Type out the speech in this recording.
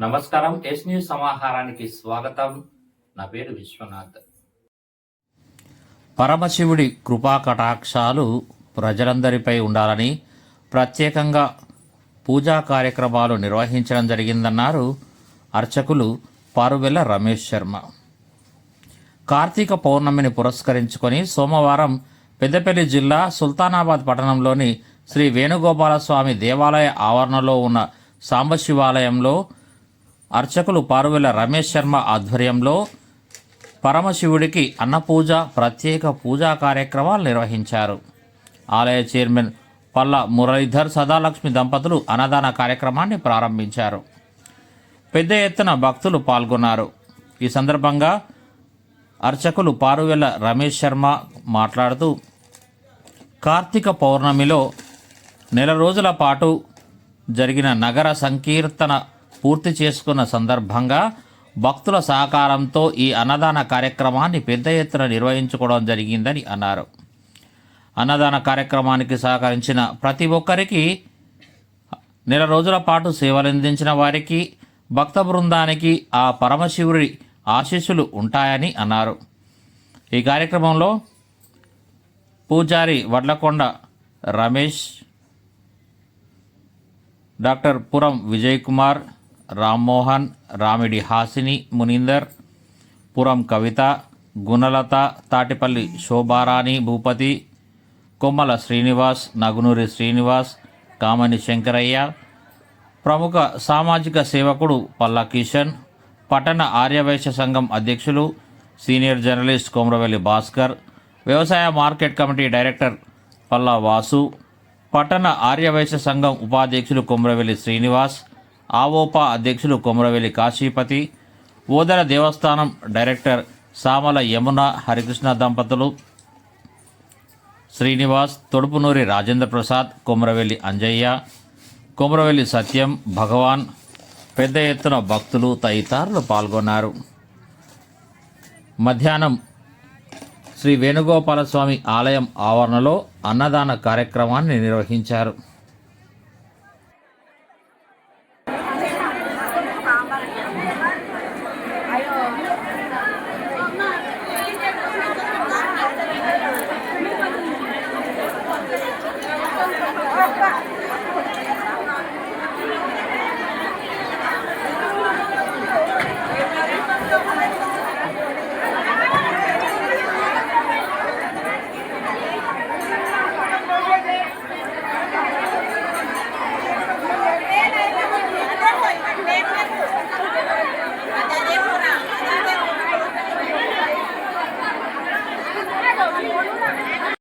నమస్కారం. Yes news సమాహారానికి స్వాగతం. నా పేరు విశ్వనాథ్. పరమశివుడి కృపా కటాక్షాలు ప్రజలందరిపై ఉండాలని ప్రత్యేకంగా పూజా కార్యక్రమాలు నిర్వహించడం జరిగిందన్నారు అర్చకులు పారువెల్ల రమేష్ శర్మ. కార్తీక పౌర్ణమిని పురస్కరించుకొని సోమవారం పెద్దపల్లి జిల్లా సుల్తానాబాద్ పట్టణంలోని శ్రీ వేణుగోపాలస్వామి దేవాలయ ఆవరణలో ఉన్న సాంబశివాలయంలో అర్చకులు పారువెల రమేష్ శర్మ ఆధ్వర్యంలో పరమశివుడికి అన్నపూజ ప్రత్యేక పూజా కార్యక్రమాలు నిర్వహించారు. ఆలయ చైర్మన్ పల్ల మురళీధర్ సదాలక్ష్మి దంపతులు అన్నదాన కార్యక్రమాన్ని ప్రారంభించారు. పెద్ద ఎత్తున భక్తులు పాల్గొన్నారు. ఈ సందర్భంగా అర్చకులు పారువెల రమేష్ శర్మ మాట్లాడుతూ కార్తీక పౌర్ణమిలో నెల రోజుల పాటు జరిగిన నగర సంకీర్తన పూర్తి చేసుకున్న సందర్భంగా భక్తుల సహకారంతో ఈ అన్నదాన కార్యక్రమాన్ని పెద్ద ఎత్తున నిర్వహించుకోవడం జరిగిందని అన్నారు. అన్నదాన కార్యక్రమానికి సహకరించిన ప్రతి ఒక్కరికి నెల రోజుల పాటు సేవలందించిన వారికి భక్త బృందానికి ఆ పరమశివుడి ఆశీస్సులు ఉంటాయని అన్నారు. ఈ కార్యక్రమంలో పూజారి వడ్లకొండ రమేష్ డాక్టర్ పురం విజయ్ కుమార్ రామ్మోహన్ రామిడి హాసిని మునీందర్ పురం కవిత గుణలత తాటిపల్లి శోభారాణి భూపతి కొమ్మల శ్రీనివాస్ నగునూరి శ్రీనివాస్ కామని శంకరయ్య ప్రముఖ సామాజిక సేవకుడు పల్లా కిషన్ పట్టణ ఆర్యవైశ్య సంఘం అధ్యక్షులు సీనియర్ జర్నలిస్ట్ కొమరవెల్లి భాస్కర్ వ్యవసాయ market committee director Palla Vasu పట్టణ ఆర్యవైశ్య సంఘం ఉపాధ్యక్షులు కొమరవెల్లి శ్రీనివాస్ ఆవోపా అధ్యక్షులు కొమరవెల్లి కాశీపతి ఓదర దేవస్థానం డైరెక్టర్ సామల యమున హరికృష్ణ దంపతులు శ్రీనివాస్ తొడుపునూరి రాజేంద్ర ప్రసాద్ కొమరవెల్లి అంజయ్య కొమరవెల్లి సత్యం భగవాన్ పెద్ద ఎత్తున భక్తులు తదితరులు పాల్గొన్నారు. మధ్యాహ్నం శ్రీ వేణుగోపాలస్వామి ఆలయం ఆవరణలో అన్నదాన కార్యక్రమాన్ని నిర్వహించారు.